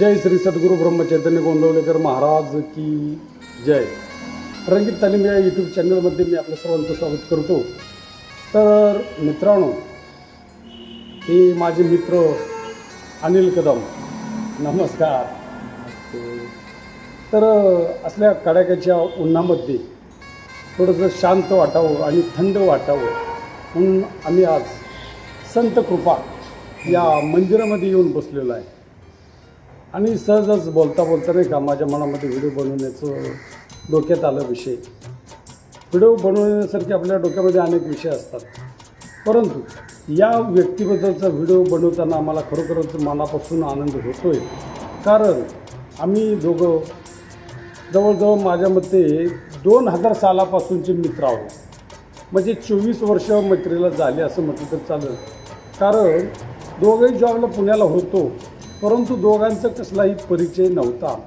जय श्री सद्गुरू ब्रह्मचैतन्य गोंदवलेकर महाराज की जय. रंगीत तालीम या यूट्यूब चॅनलमध्ये मी आपलं सर्वांचं स्वागत करतो. तर मित्रांनो हे माझे मित्र अनिल कदम. नमस्कार. तर असल्या कडाक्याच्या उन्हामध्ये थोडंसं शांत वाटावं आणि थंड वाटावं म्हणून आम्ही आज संत कृपा या मंदिरामध्ये येऊन बसलेलो आहे. आणि सहजच बोलता बोलता नाही का माझ्या मनामध्ये व्हिडिओ बनवण्याचं डोक्यात आलं विषय. व्हिडिओ बनवण्यासारखे आपल्या डोक्यामध्ये अनेक विषय असतात. परंतु या व्यक्तीबद्दलचा व्हिडिओ बनवताना आम्हाला खरोखरच मनापासून आनंद होतो आहे कारण आम्ही दोघं जवळजवळ माझ्या मते दोन हजार सालापासूनचे मित्र आहोत. म्हणजे चोवीस वर्ष मैत्रीला झाले असं म्हटलं तर चालेल. कारण दोघंही जॉबला पुण्याला होतो. परंतु दोघांचा कसलाही परिचय नव्हता.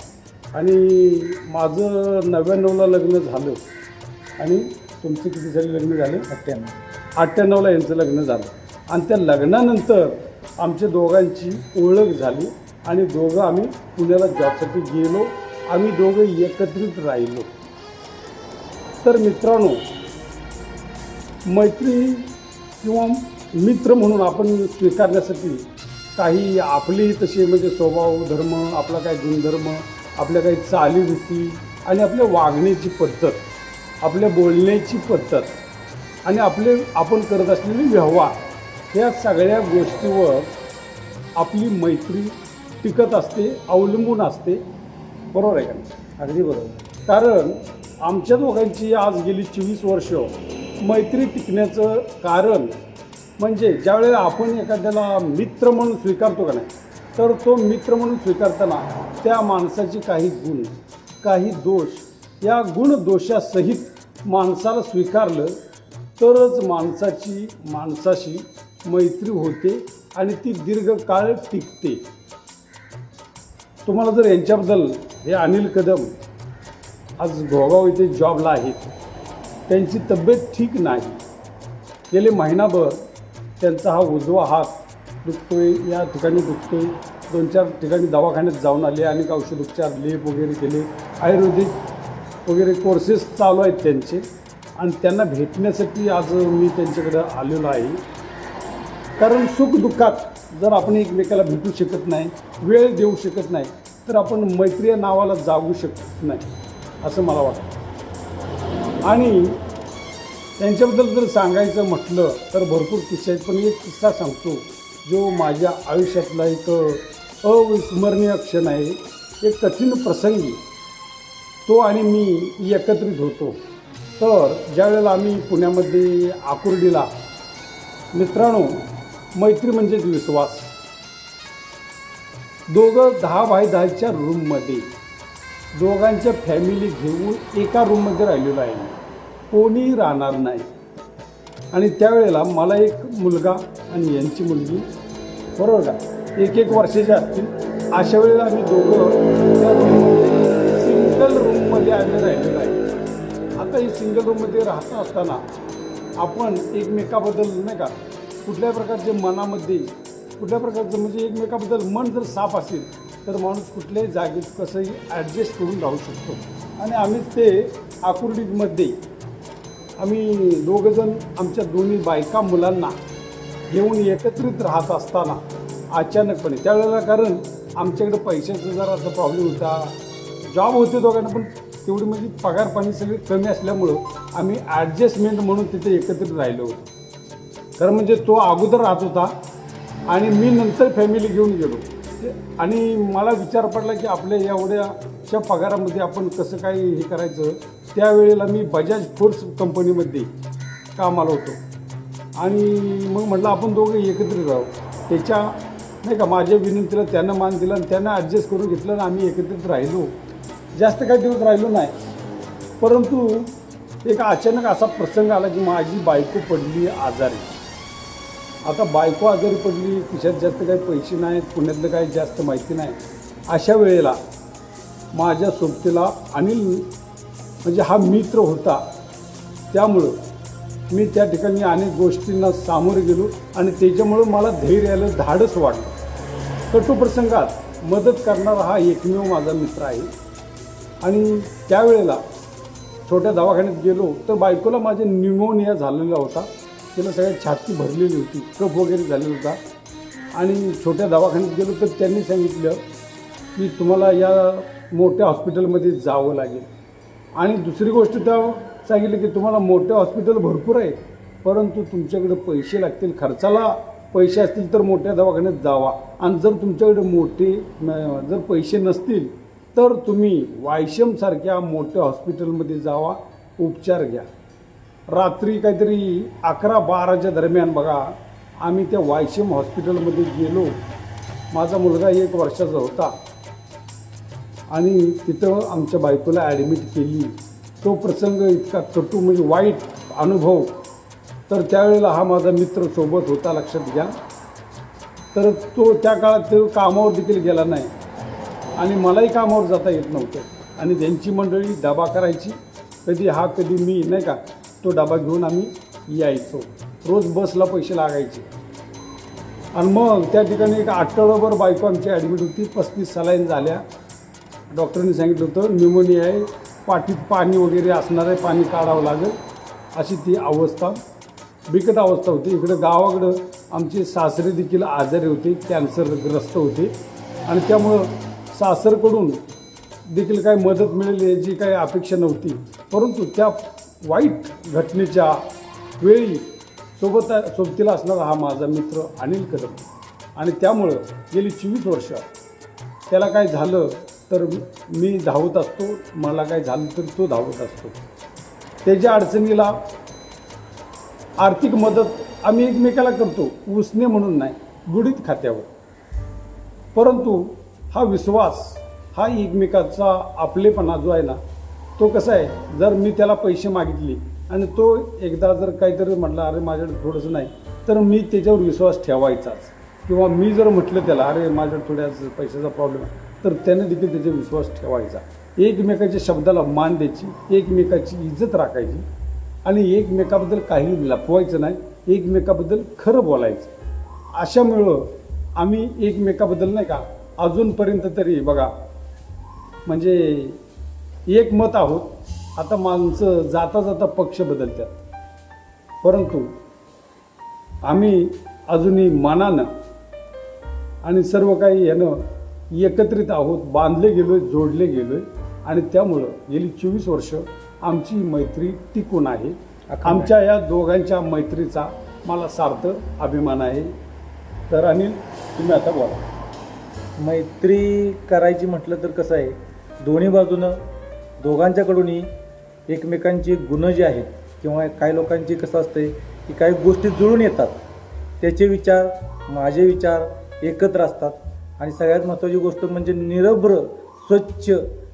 आणि माझं नव्याण्णवला लग्न झालं. आणि तुमचे किती साली लग्न झाले? अठ्ठ्याण्णव. अठ्ठ्याण्णवला यांचं लग्न झालं. आणि त्या लग्नानंतर आमच्या दोघांची ओळख झाली. आणि दोघं आम्ही पुण्याला जॉबसाठी गेलो. आम्ही दोघं एकत्रित राहिलो. तर मित्रांनो मैत्री किंवा मित्र म्हणून आपण स्वीकारण्यासाठी काही आपली तसे म्हणजे स्वभाव धर्म आपला काही गुणधर्म आपल्या काही चालीरीती आणि आपल्या वागण्याची पद्धत आपल्या बोलण्याची पद्धत आणि आपले आपण करत असलेले व्यवहार या सगळ्या गोष्टीवर आपली मैत्री टिकत असते अवलंबून असते बरोबर आहे का? अगदी बरोबर कारण आमच्या दोघांची आज गेली चोवीस वर्ष मैत्री टिकण्याचं कारण म्हणजे ज्यावेळेला आपण एखाद्याला मित्र म्हणून स्वीकारतो का नाही तर तो मित्र म्हणून स्वीकारताना त्या माणसाचे काही गुण काही दोष या गुण दोषासहित माणसाला स्वीकारलं तरच माणसाची माणसाशी मैत्री होते आणि ती दीर्घकाळ टिकते. तुम्हाला जर यांच्याबद्दल हे अनिल कदम आज घोगाव इथे जॉबला आहेत त्यांची तब्येत ठीक नाही गेले महिनाभर त्यांचा हा उजवा हात दुखतोय या ठिकाणी दुखतोय. दोन चार ठिकाणी दवाखान्यात जाऊन आले अनेक औषधोपचार लेप वगैरे केले. आयुर्वेदिक वगैरे कोर्सेस चालू आहेत त्यांचे. आणि त्यांना भेटण्यासाठी आज मी त्यांच्याकडं आलेलो आहे. कारण सुखदुःखात जर आपण एकमेकाला भेटू शकत नाही वेळ देऊ शकत नाही तर आपण मैत्री नावाला जागू शकत नाही असं मला वाटतं. आणि त्यांच्याबद्दल जर सांगायचं म्हटलं तर भरपूर किस्से आहेत. पण एक किस्सा सांगतो जो माझ्या आयुष्यातला एक अविस्मरणीय क्षण आहे. एक कठीण प्रसंगी तो आणि मी एकत्रित होतो. तर ज्यावेळेला आम्ही पुण्यामध्ये आकुर्डीला मित्रांनो मैत्री म्हणजेच विश्वास. दोघं दहा बाय दहाच्या रूममध्ये दोघांच्या फॅमिली घेऊन एका रूममध्ये राहिलेलो आहे कोणी राहणार नाही. आणि त्यावेळेला मला एक मुलगा आणि यांची मुलगी बरोबर का एक एक वर्षाचे असतील. अशा वेळेला आम्ही दोघं त्या रूममध्ये सिंगल रूममध्ये आम्ही राहिलेलो आहे. आता ही सिंगल रूममध्ये राहत असताना आपण एकमेकाबद्दल नाही का कुठल्या प्रकारचे मनामध्ये कुठल्या प्रकारचं म्हणजे एकमेकाबद्दल मन जर साफ असेल तर माणूस कुठल्याही जागेत कसंही ॲडजस्ट करून राहू शकतो. आणि आम्ही ते आकुर्डीमध्ये आम्ही दोघंजण आमच्या दोन्ही बायका मुलांना घेऊन एकत्रित राहत असताना अचानकपणे त्यावेळेला कारण आमच्याकडे पैशाचा जरा असा प्रॉब्लेम होता. जॉब होते दोघांना पण तेवढी म्हणजे पगार पाणी सगळे कमी असल्यामुळं आम्ही ॲडजस्टमेंट म्हणून तिथे एकत्रित राहिलो. होतो खरं म्हणजे तो अगोदर राहत होता आणि मी नंतर फॅमिली घेऊन गेलो. आणि मला विचार पडला की आपल्या एवढ्याच्या पगारामध्ये आपण कसं काय हे करायचं? त्यावेळेला मी बजाज फोर्स कंपनीमध्ये कामाला होतो. आणि मग म्हटलं आपण दोघं एकत्रित राहू त्याच्या नाही का माझ्या विनंतीला त्यानं मान दिला आणि त्यानं ॲडजस्ट करून घेतलं आणि आम्ही एकत्रित राहिलो. जास्त काही दिवस राहिलो नाही. परंतु एक अचानक असा प्रसंग आला की माझी बायको पडली आजारी. आता बायको आजारी पडली खिशात जास्त काही पैसे नाहीत पुण्यातलं काही जास्त माहिती नाही. अशा वेळेला माझ्या सोबतीला अनिल म्हणजे हा मित्र होता. त्यामुळं मी त्या ठिकाणी अनेक गोष्टींना सामोरे गेलो आणि त्याच्यामुळं मला धैर्य आलं धाडस वाटलं. कटुप्रसंगात मदत करणारा हा एकमेव माझा मित्र आहे. आणि त्यावेळेला छोट्या दवाखान्यात गेलो तर बायकोला माझे न्युमोनिया झालेला होता. तिला सगळ्यात छाती भरलेली होती कफ वगैरे झालेला होता. आणि छोट्या दवाखान्यात गेलो तर त्यांनी सांगितलं की तुम्हाला या मोठ्या हॉस्पिटलमध्ये जावं लागेल. आणि दुसरी गोष्ट त्या सांगितली की तुम्हाला मोठे हॉस्पिटल भरपूर आहे परंतु तुमच्याकडे पैसे लागतील खर्चाला पैसे असतील तर मोठ्या दवाखान्यात जावा. आणि जर तुमच्याकडे मोठे जर पैसे नसतील तर तुम्ही वायशमसारख्या मोठ्या हॉस्पिटलमध्ये जावा उपचार घ्या. रात्री काहीतरी अकरा बाराच्या दरम्यान बघा आम्ही त्या वायशम हॉस्पिटलमध्ये गेलो. माझा मुलगा एक वर्षाचा होता. आणि तिथं आमच्या बायकोला ॲडमिट केली. तो प्रसंग इतका कटू म्हणजे वाईट अनुभव. तर त्यावेळेला हा माझा मित्र सोबत होता लक्षात घ्या. तर तो त्या काळात तो कामावर देखील गेला नाही. आणि मलाही कामावर जाता येत नव्हतं. आणि त्यांची मंडळी डबा करायची. कधी हा कधी मी नाही का? तो डबा घेऊन आम्ही यायचो. रोज बसला पैसे लागायचे. आणि मग त्या ठिकाणी एक आठवडाभर बायको आमची ॲडमिट होती. पस्तीस सलाईन झाल्या. डॉक्टरांनी सांगितलं होतं न्युमोनिया आहे पाठीत पाणी वगैरे असणार आहे पाणी काढावं लागेल अशी ती अवस्था. बिकट अवस्था होती. इकडं गावाकडं आमचे सासरे देखील आजारी होते कॅन्सरग्रस्त होते. आणि त्यामुळं सासरकडून देखील काही मदत मिळेल याची काही अपेक्षा नव्हती. परंतु त्या वाईट घटनेच्या वेळी सोबत सोबतीला असणारा हा माझा मित्र अनिल कदम आणि त्यामुळं गेली चोवीस वर्ष त्याला काय झालं तर मी धावत असतो मला काय झालं तर तो धावत असतो. त्याच्या अडचणीला आर्थिक मदत आम्ही एकमेकाला करतो उसने म्हणून नाही गुडीत खात्यावर. परंतु हा विश्वास हा एकमेकाचा आपलेपणा जो आहे ना तो कसा आहे? जर मी त्याला पैसे मागितले आणि तो एकदा जर काहीतरी म्हटला अरे माझ्याकडे थोडंसं नाही तर मी त्याच्यावर विश्वास ठेवायचाच. किंवा मी जर म्हटलं त्याला अरे माझ्याकडे थोड्या पैशाचा प्रॉब्लेम आहे तर त्याने देखील त्याचा विश्वास ठेवायचा. एकमेकाच्या शब्दाला मान द्यायची एकमेकाची इज्जत राखायची आणि एकमेकाबद्दल काही लपवायचं नाही एकमेकाबद्दल खरं बोलायचं. अशामुळं आम्ही एकमेकाबद्दल नाही का अजूनपर्यंत तरी बघा म्हणजे एक मत आहोत. आता माणसं जाता जाता पक्ष बदलतात. परंतु आम्ही अजूनही मनानं आणि सर्व काही यानं एकत्रित आहोत बांधले गेलोय जोडले गेलोय. आणि त्यामुळं गेली चोवीस वर्ष आमची मैत्री टिकून आहे. आमच्या या दोघांच्या मैत्रीचा मला सार्थ अभिमान आहे. तर अनिल तुम्ही आता बोला. मैत्री करायची म्हटलं तर कसं आहे दोन्ही बाजूनं दोघांच्याकडूनही एकमेकांची गुण जे आहेत किंवा काही लोकांची कसं असते की काही गोष्टी जुळून येतात त्याचे विचार माझे विचार एकत्र असतात. आणि सगळ्यात महत्त्वाची गोष्ट म्हणजे निरभ्र स्वच्छ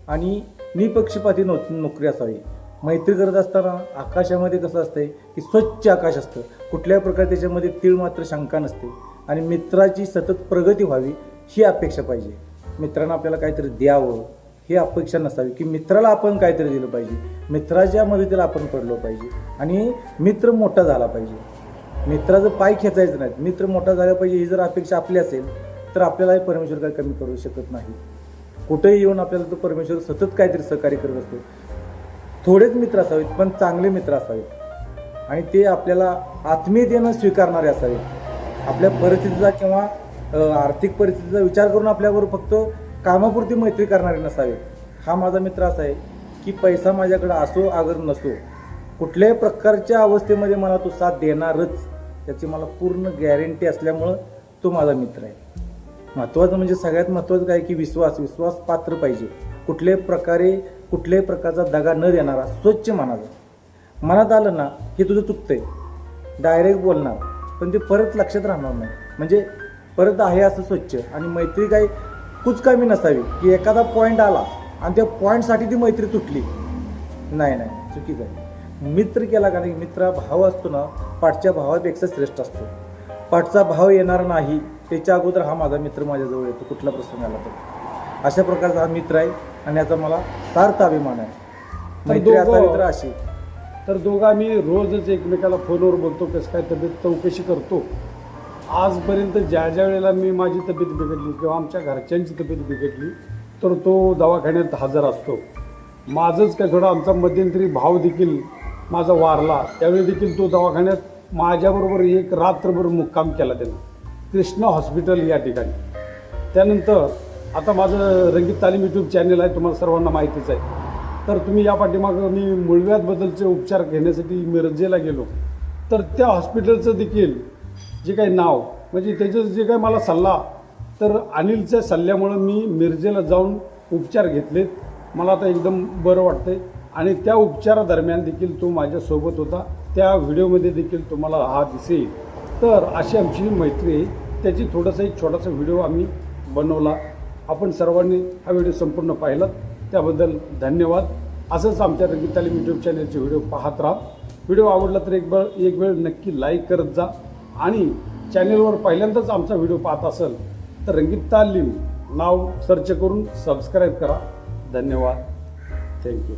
आणि निपक्षपाती नो नोकरी असावी मैत्री करत असताना आकाशामध्ये कसं असतंय की स्वच्छ आकाश असतं. कुठल्याही प्रकारे त्याच्यामध्ये तीळ मात्र शंका नसते. आणि मित्राची सतत प्रगती व्हावी ही अपेक्षा पाहिजे. मित्रांना आपल्याला काहीतरी द्यावं ही अपेक्षा नसावी की मित्राला आपण काहीतरी दिलं पाहिजे. मित्राच्या मदतीला आपण पडलो पाहिजे. आणि मित्र मोठा झाला पाहिजे. मित्राचं पाय खेचायचं नाही मित्र मोठा झाला पाहिजे ही जर अपेक्षा आपली असेल तर आपल्यालाही परमेश्वर काही कमी करू शकत नाही. कुठेही येऊन आपल्याला तो परमेश्वर सतत काहीतरी सहकार्य करत असतो. थोडेच मित्र असावेत पण चांगले मित्र असावेत. आणि ते आपल्याला आत्मीयतेनं स्वीकारणारे असावेत. आपल्या परिस्थितीचा किंवा आर्थिक परिस्थितीचा विचार करून आपल्यावर फक्त कामापुरती मैत्री करणारे नसावे हा माझा मित्र असा आहे की पैसा माझ्याकडे असो आगर नसो कुठल्याही प्रकारच्या अवस्थेमध्ये मला तो साथ देणारच त्याची मला पूर्ण गॅरंटी असल्यामुळं तो माझा मित्र आहे. महत्त्वाचं म्हणजे सगळ्यात महत्त्वाचं काय की विश्वास विश्वास पात्र पाहिजे. कुठल्याही प्रकारे कुठल्याही प्रकारचा दगा न देणारा स्वच्छ मनाचा. मनात आलं ना हे तुझं चुकतंय. डायरेक्ट बोलणार. पण ते परत लक्षात राहणार नाही. म्हणजे परत आहे असं स्वच्छ. आणि मैत्री काही कुचकामी नसावी. की एखादा पॉईंट आला आणि त्या पॉईंटसाठी ती मैत्री तुटली. नाही नाही. चुकीचं आहे. मित्र केला का नाही मित्र भाव असतो ना पाठच्या भावापेक्षा श्रेष्ठ असतो. पाठचा भाव येणार नाही त्याच्या अगोदर हा माझा मित्र माझ्याजवळ येतो कुठला प्रसंग आला तर. अशा प्रकारचा हा मित्र आहे आणि याचा मला सार्थ अभिमान आहे. मैत्री असावी तर अशी. तर दोघं आम्ही रोजच एकमेकाला फोनवर बोलतो कसं काय तब्येत चौकशी करतो. आजपर्यंत ज्या ज्या वेळेला मी माझी तब्येत बिघडली किंवा आमच्या घरच्यांची तब्येत बिघडली तर तो दवाखान्यात हजर असतो. माझंच काय थोडा आमचा मध्यंतरी भाव देखील माझा वारला त्यावेळी देखील तो दवाखान्यात माझ्याबरोबर एक रात्रभर मुक्काम केला त्यानं. कृष्णा हॉस्पिटल या ठिकाणी. त्यानंतर आता माझं रंगीत तालीम यूट्यूब चॅनल आहे तुम्हाला सर्वांना माहितीच आहे. तर तुम्ही या पाठीमागं मी मुळव्यातबद्दलचे उपचार घेण्यासाठी मिरजेला गेलो. तर त्या हॉस्पिटलचं देखील जे काही नाव म्हणजे त्याचं जे काही मला सल्ला तर अनिलच्या सल्ल्यामुळं मी मिरजेला जाऊन उपचार घेतलेत. मला आता एकदम बरं वाटतंय. आणि त्या उपचारादरम्यान देखील तो माझ्यासोबत होता. त्या व्हिडिओमध्ये देखील तुम्हाला हा दिसेल. तर अशी आमची मैत्री आहे त्याची थोडासा एक छोटासा व्हिडिओ आम्ही बनवला. आपण सर्वांनी हा व्हिडिओ संपूर्ण पाहिलात त्याबद्दल धन्यवाद. असंच आमच्या रंगीत तालीम यूट्यूब चॅनलचे व्हिडिओ पाहत राहा. व्हिडिओ आवडला तर एक वेळ एक वेळ नक्की लाईक करत जा. आणि चॅनेलवर पहिल्यांदाच आमचा व्हिडिओ पाहत असेल तर रंगीत तालीम नाव सर्च करून सबस्क्राईब करा. धन्यवाद. थँक्यू